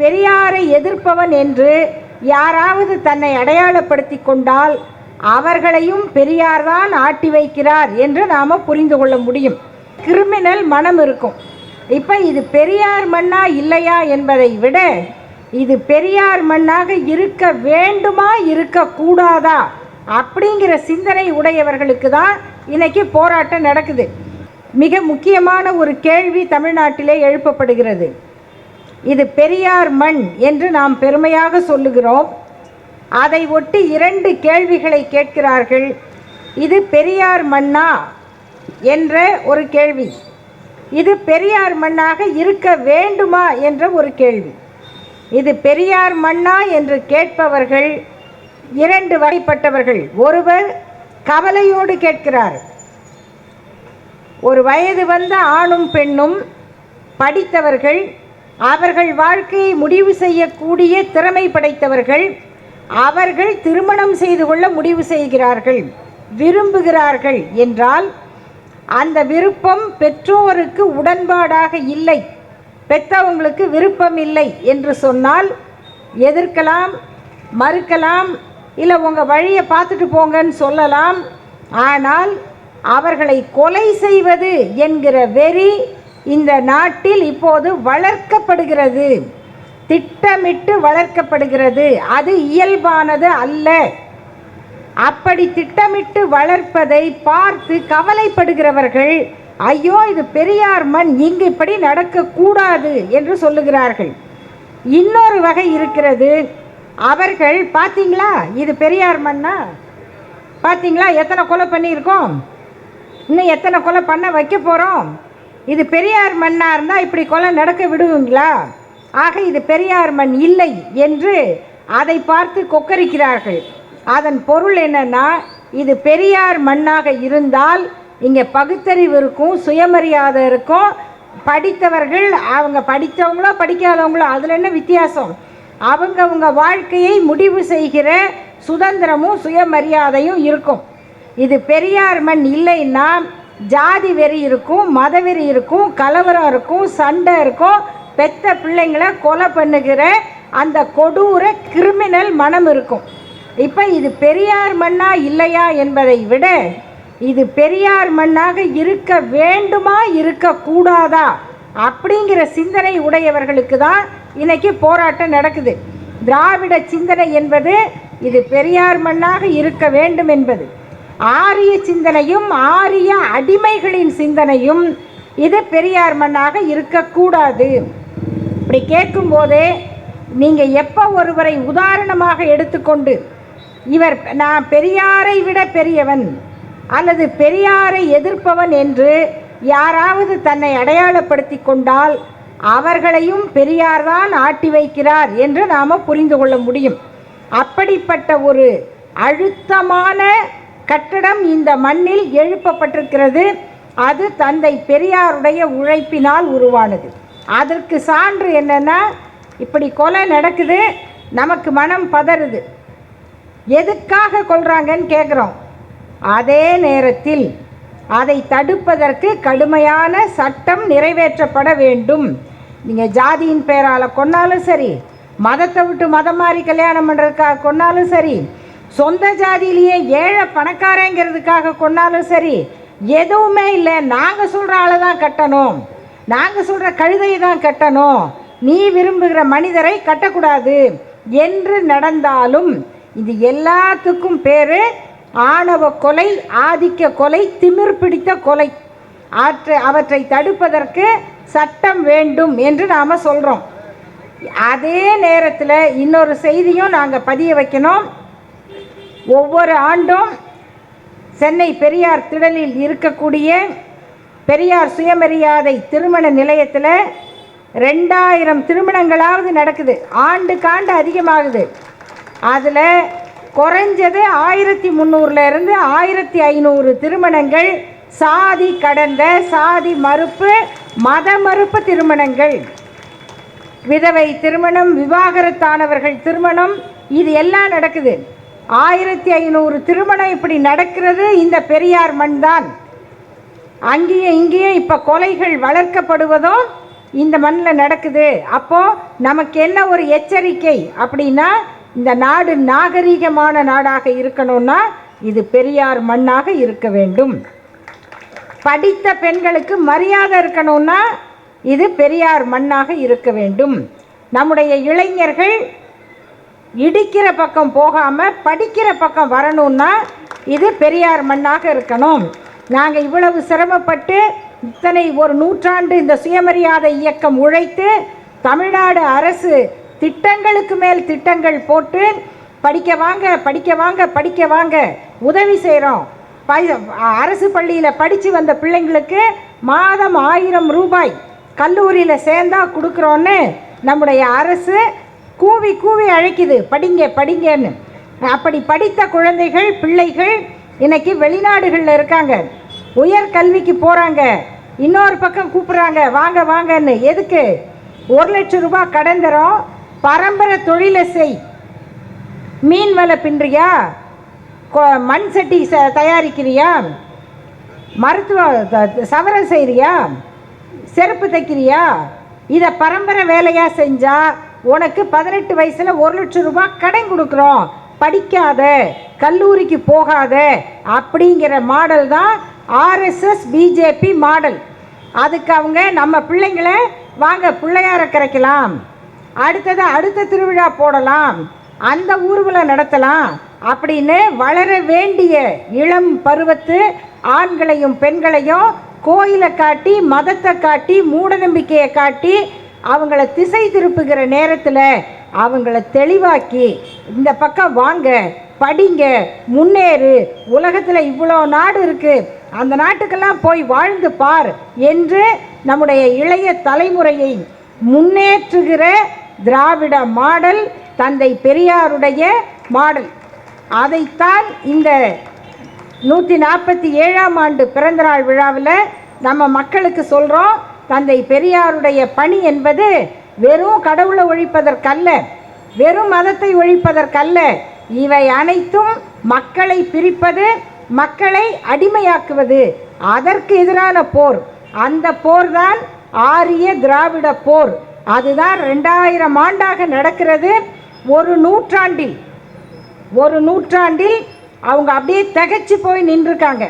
பெரியாரை எதிர்ப்பவன் என்று யாராவது தன்னை அடையாளப்படுத்தி கொண்டால் அவர்களையும் பெரியார்தான் ஆட்டி வைக்கிறார் என்று நாம் புரிந்து கொள்ள முடியும். கிரிமினல் மனம் இருக்கும். இப்போ இது பெரியார் மண்ணா இல்லையா என்பதை விட இது பெரியார் மண்ணாக இருக்க வேண்டுமா இருக்கக்கூடாதா அப்படிங்கிற சிந்தனை உடையவர்களுக்கு தான் இன்னைக்கு போராட்டம் நடக்குது. மிக முக்கியமான ஒரு கேள்வி தமிழ்நாட்டிலே எழுப்பப்படுகிறது. இது பெரியார் மண் என்று நாம் பெருமையாக சொல்லுகிறோம். அதை ஒட்டி இரண்டு கேள்விகளை கேட்கிறார்கள். இது பெரியார் மண்ணா என்ற ஒரு கேள்வி. இது பெரியார் மண்ணாக இருக்க வேண்டுமா என்ற ஒரு கேள்வி. இது பெரியார் மண்ணா என்று கேட்பவர்கள் இரண்டு வகைப்பட்டவர்கள். ஒருவர் கவலையோடு கேட்கிறார். ஒரு வயது வந்த ஆணும் பெண்ணும் படித்தவர்கள் அவர்கள் வாழ்க்கையை முடிவு செய்யக்கூடிய திறமை படைத்தவர்கள். அவர்கள் திருமணம் செய்து கொள்ள முடிவு செய்கிறார்கள். விரும்புகிறார்கள் என்றால் அந்த விருப்பம் பெற்றோருக்கு உடன்பாடாக இல்லை. பெற்றவங்களுக்கு விருப்பம் இல்லை என்று சொன்னால் எதிர்க்கலாம் மறுக்கலாம் இல்லை உங்கள் வழியை பார்த்துட்டு போங்கன்னு சொல்லலாம். ஆனால் அவர்களை கொலை செய்வது என்கிற வெறி இந்த நாட்டில் இப்போது வளர்க்கப்படுகிறது. திட்டமிட்டு வளர்க்கப்படுகிறது. அது இயல்பானது அல்ல. அப்படி திட்டமிட்டு வளர்ப்பதை பார்த்து கவலைப்படுகிறவர்கள் ஐயோ இது பெரியார் மண் இங்கு இப்படி நடக்கக்கூடாது என்று சொல்லுகிறார்கள். இன்னொரு வகை இருக்கிறது. அவர்கள் பார்த்தீங்களா இது பெரியார் மண்ணா? பார்த்தீங்களா எத்தனை கொலை பண்ணியிருக்கோம்? இன்னும் எத்தனை கொலை பண்ண வைக்க போகிறோம் இது பெரியார் மண்ணாக இருந்தால் இப்படி கொலை நடக்க விடுவீங்களா? ஆக இது பெரியார் மண் இல்லை என்று அதை பார்த்து கொக்கரிக்கிறார்கள். அதன் பொருள் என்னன்னா இது பெரியார் மண்ணாக இருந்தால் இங்கே பகுத்தறிவு இருக்கும் சுயமரியாதை இருக்கும். படித்தவர்கள் அவங்க படித்தவங்களோ படிக்காதவங்களோ அதில் என்ன வித்தியாசம்? அவங்கவுங்க வாழ்க்கையை முடிவு செய்கிற சுதந்திரமும் சுயமரியாதையும் இருக்கும். இது பெரியார் மண் இல்லைன்னா ஜாதி வெறி இருக்கும் மதவெறி இருக்கும் கலவரம் இருக்கும் சண்டை இருக்கும். பெத்த பிள்ளைங்களை கொலை பண்ணுகிற அந்த கொடூர கிரிமினல் மனம் இருக்கும். இப்போ இது பெரியார் மண்ணா இல்லையா என்பதை விட இது பெரியார் மண்ணாக இருக்க வேண்டுமா இருக்கக்கூடாதா அப்படிங்கிற சிந்தனை உடையவர்களுக்கு தான் இன்னைக்கு போராட்டம் நடக்குது. திராவிட சிந்தனை என்பது இது பெரியார் மண்ணாக இருக்க வேண்டும் என்பது. ஆரிய சிந்தனையும் ஆரிய அடிமைகளின் சிந்தனையும் இது பெரியார் மண்ணாக இருக்கக்கூடாது. இப்படி கேட்கும்போதே நீங்கள் எப்போ ஒருவரை உதாரணமாக எடுத்துக்கொண்டு இவர் நான் பெரியாரை விட பெரியவன் அல்லது பெரியாரை எதிர்ப்பவன் என்று யாராவது தன்னை அடையாளப்படுத்தி கொண்டால் அவர்களையும் பெரியார் தான் ஆட்டி வைக்கிறார் என்று நாம் புரிந்து கொள்ள முடியும். அப்படிப்பட்ட ஒரு அழுத்தமான கட்டடம் இந்த மண்ணில் எழுப்பப்பட்டிருக்கிறது. அது தந்தை பெரியாருடைய உழைப்பினால் உருவானது. அதற்கு சான்று என்னென்னா இப்படி கொலை நடக்குது நமக்கு மனம் பதறுது. எதுக்காக கொள்கிறாங்கன்னு கேட்குறோம் அதே நேரத்தில் அதை தடுப்பதற்கு கடுமையான சட்டம் நிறைவேற்றப்பட வேண்டும். நீங்கள் ஜாதியின் பேரால் கொன்னாலும் சரி மதத்தை விட்டு மதம் மாறி கல்யாணம் பண்ணுறதுக்காக கொன்னாலும் சரி சொந்த ஜாதியிலேயே ஏழை பணக்காரங்கிறதுக்காக கொன்னாலும் சரி எதுவுமே இல்லை. நாங்கள் சொல்கிற ஆளை தான் கட்டணும். நாங்கள் சொல்கிற கழுதையை தான் கட்டணும். நீ விரும்புகிற மனிதரை கட்டக்கூடாது என்று நடந்தாலும் இது எல்லாத்துக்கும் பேர் ஆணவ கொலை ஆதிக்க கொலை திமிர் பிடித்த கொலை. ஆற்று அவற்றை தடுப்பதற்கு சட்டம் வேண்டும் என்று நாம் சொல்கிறோம் அதே நேரத்தில் இன்னொரு செய்தியும் நாங்கள் பதிய வைக்கணும். ஒவ்வொரு ஆண்டும் சென்னை பெரியார் திடலில் இருக்கக்கூடிய பெரியார் சுயமரியாதை திருமண நிலையத்தில் ரெண்டாயிரம் திருமணங்களாவது நடக்குது. ஆண்டுக்காண்டு அதிகமாகுது. அதில் குறைஞ்சது ஆயிரத்தி முந்நூறுலேருந்து ஆயிரத்தி ஐநூறு திருமணங்கள் சாதி கடந்த சாதி மறுப்பு மத மறுப்பு திருமணங்கள். விதவை திருமணம் விவாகரத்தானவர்கள் திருமணம் இது எல்லாம் நடக்குது. ஆயிரத்தி ஐநூறு திருமணம் இப்படி நடக்கிறது இந்த பெரியார் மண் தான் அங்கேயே இங்கேயே இப்போ கொலைகள் வளர்க்கப்படுவதும் இந்த மண்ணில் நடக்குது. அப்போது நமக்கு என்ன ஒரு எச்சரிக்கை அப்படின்னா இந்த நாடு நாகரீகமான நாடாக இருக்கணும்னா இது பெரியார் மண்ணாக இருக்க வேண்டும். படித்த பெண்களுக்கு மரியாதை இருக்கணும்னா இது பெரியார் மண்ணாக இருக்க வேண்டும். நம்முடைய இளைஞர்கள் இடிக்கிற பக்கம் போகாமல் படிக்கிற பக்கம் வரணும்னா இது பெரியார் மண்ணாக இருக்கணும். நாங்கள் இவ்வளவு சிரமப்பட்டு இத்தனை ஒரு நூற்றாண்டு இந்த சுயமரியாதை இயக்கம் உழைத்து தமிழ்நாடு அரசு திட்டங்களுக்கு மேல் திட்டங்கள் போட்டு படிக்க வாங்க படிக்க வாங்க படிக்க வாங்க உதவி செய்கிறோம் ப அரசு பள்ளியில் படித்து வந்த பிள்ளைங்களுக்கு மாதம் ஆயிரம் ரூபாய் கல்லூரியில் சேர்ந்தா கொடுக்குறோன்னு நம்முடைய அரசு கூவி கூவி அழைக்குது. படிங்க படிங்கன்னு. அப்படி படித்த குழந்தைகள் பிள்ளைகள் இன்னைக்கு வெளிநாடுகளில் இருக்காங்க. உயர் கல்விக்கு போகிறாங்க இன்னொரு பக்கம் கூப்பிட்றாங்க. வாங்க வாங்கன்னு. எதுக்கு? ஒரு லட்சம் ரூபாய் கடன் தரோம். பரம்பரை தொழிலை செய். மீன் வலை பின்றியா? மண் சட்டி ச தயாரிக்கிறியா? மருத்துவ சவரம் செய்கிறியா செருப்பு தைக்கிறியா? இதை பரம்பரை வேலையாக செஞ்சால் உனக்கு பதினெட்டு வயசில் ஒரு லட்சம் ரூபாய் கடன் கொடுக்குறோம். படிக்காத கல்லூரிக்கு போகாத அப்படிங்கிற மாடல் தான் ஆர்எஸ்எஸ் பிஜேபி மாடல் அதுக்கு அவங்க நம்ம பிள்ளைங்களை வாங்க பிள்ளையார கரைக்கலாம். அடுத்தது அடுத்த திருவிழா போடலாம். அந்த ஊர்வலம் நடத்தலாம். அப்படின்னு வளர வேண்டிய இளம் பருவத்து ஆண்களையும் பெண்களையும் கோயிலை காட்டி மதத்தை காட்டி மூடநம்பிக்கையை காட்டி அவங்கள திசை திருப்புகிற நேரத்தில் அவங்கள தெளிவாக்கி இந்த பக்கம் வாங்க படிங்க முன்னேறு உலகத்தில் இவ்வளோ நாடு இருக்குது அந்த நாட்டுக்கெல்லாம் போய் வாழ்ந்து பார் என்று நம்முடைய இளைய தலைமுறையை முன்னேற்றுகிற திராவிட மாடல் தந்தை பெரியாருடைய மாடல். அதைத்தான் இந்த நூற்றி நாற்பத்தி ஏழாம் ஆண்டு பிறந்தநாள் விழாவில் நம்ம மக்களுக்கு சொல்கிறோம் தந்தை பெரியாருடைய பணி என்பது வெறும் கடவுளை ஒழிப்பதற்கல்ல வெறும் மதத்தை ஒழிப்பதற்கல்ல. இவை அனைத்தும் மக்களை பிரிப்பது மக்களை அடிமையாக்குவது. அதற்கு எதிரான போர். அந்த போர்தான் ஆரிய திராவிட போர். அதுதான் ரெண்டாயிரம் ஆண்டாக நடக்கிறது. ஒரு நூற்றாண்டில் ஒரு நூற்றாண்டில் அவங்க அப்படியே திகைச்சு போய் நின்றுருக்காங்க.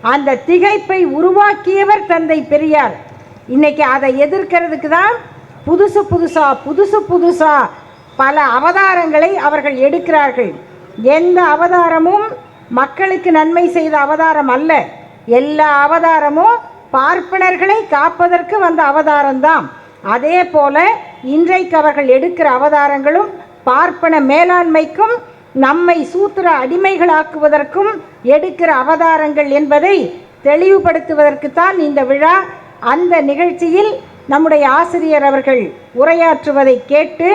அந்த திகைப்பை உருவாக்கியவர் தந்தை பெரியார். இன்றைக்கி அதை எதிர்க்கிறதுக்கு தான் புதுசு புதுசாக புதுசு புதுசாக பல அவதாரங்களை அவர்கள் எடுக்கிறார்கள். எந்த அவதாரமும் மக்களுக்கு நன்மை செய்த அவதாரம் அல்ல. எல்லா அவதாரமும் பார்ப்பனர்களை காப்பதற்கு வந்த அவதாரம்தான். அதே போல இன்றைக்கு அவர்கள் எடுக்கிற அவதாரங்களும் பார்ப்பன மேலாண்மைக்கும் நம்மை சூத்திர அடிமைகளாக்குவதற்கும் எடுக்கிற அவதாரங்கள் என்பதை தெளிவுபடுத்துவதற்குத்தான் இந்த விழா அந்த நிகழ்ச்சியில் நம்முடைய ஆசிரியர் அவர்கள் உரையாற்றுவதை கேட்டு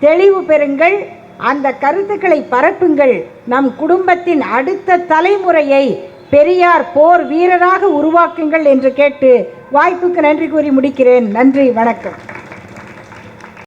தெளிவு பெறுங்கள். அந்த கருத்துக்களை பரப்புங்கள். நம் குடும்பத்தின் அடுத்த தலைமுறையை பெரியார் போர் வீரராக உருவாக்குங்கள் என்று கேட்டு வாய்ப்புக்கு நன்றி கூறி முடிக்கிறேன். நன்றி வணக்கம்.